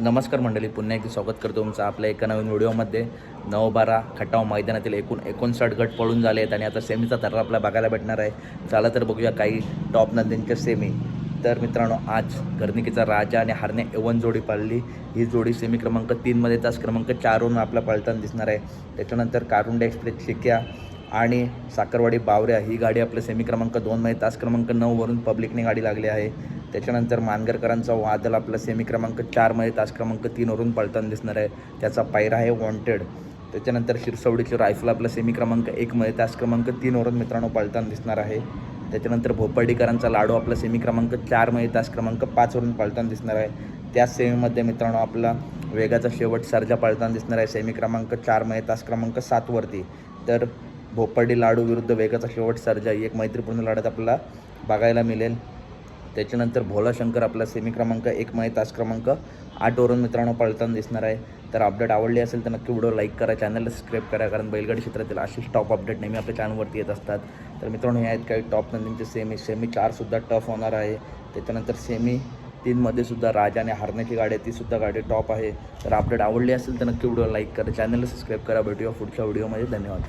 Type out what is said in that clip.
नमस्कार मंडळी पुन्हा एकदा स्वागत करतो तुमचं आपल्या एका नवीन व्हिडिओमध्ये. नऊ बारा खटाव मैदानातील एकूण एकोणसाठ गट पळून झाले आहेत आणि आता सेमीचा थर्रा आपल्याला बघायला भेटणार आहे. चला तर बघूया काही टॉप नंदींच्या सेमी तर मित्रांनो आज घरनिकीचा राजा आणि हरणे एवन जोडी पाळली. ही जोडी सेमी क्रमांक तीनमध्ये तास क्रमांक चारवरून आपला पळताना दिसणार आहे. त्याच्यानंतर कारुंडे एक्सप्रेस शिक्या आणि साखरवाडी बावऱ्या ही गाडी आपल्या सेमी क्रमांक दोनमध्ये तास क्रमांक नऊवरून पब्लिकने गाडी लागली आहे. त्याच्यानंतर मानगरकरांचा वादल आपला सेमी क्रमांक चारमध्ये तास क्रमांक तीनवरून पळताना दिसणार आहे. त्याचा पायरा आहे वॉन्टेड त्याच्यानंतर शिरसवडीची रायफल आपला सेमी क्रमांक एकमध्ये तास क्रमांक तीनवरून मित्रांनो पळताना दिसणार आहे. त्याच्यानंतर भोपर्डीकरांचा लाडू आपला सेमी क्रमांक चारमध्ये तास क्रमांक पाचवरून पळताना दिसणार आहे. त्याच सेमीमध्ये मित्रांनो आपला वेगाचा शेवट सर्जा पळताना दिसणार आहे. सेमी क्रमांक चारमध्ये तास क्रमांक सातवरती तर भोपर्डी लाडू विरुद्ध वेगाचा शेवट सर्जा ही एक मैत्रीपूर्ण लढत आपल्याला बघायला मिळेल. त्याच्यानंतर भोला शंकर आपला सेमी क्रमांक एकमध्ये तास क्रमांक आठवरून मित्रांनो पळताना दिसणार आहे. तर अपडेट आवडली असेल तर नक्की व्हिडिओ लाईक करा चॅनलला सबस्क्राईब करा कारण बैलगाडी क्षेत्रातील अशीच टॉप अपडेट नेहमी आपल्या चॅनलवरती येत असतात. तर मित्रांनो हे आहेत काही टॉप नंदींचे सेमी सेमी चारसुद्धा टफ होणार आहे. त्याच्यानंतर सेमी तीनमध्ये सुद्धा राजाने हारण्याची गाडी आहे. तीसुद्धा गाडी टॉप आहे. तर अपडेट आवडली असेल तर नक्की व्हिडिओ लाईक करा चॅनलला सबस्क्राईब करा. भेटूया पुढच्या व्हिडिओमध्ये धन्यवाद.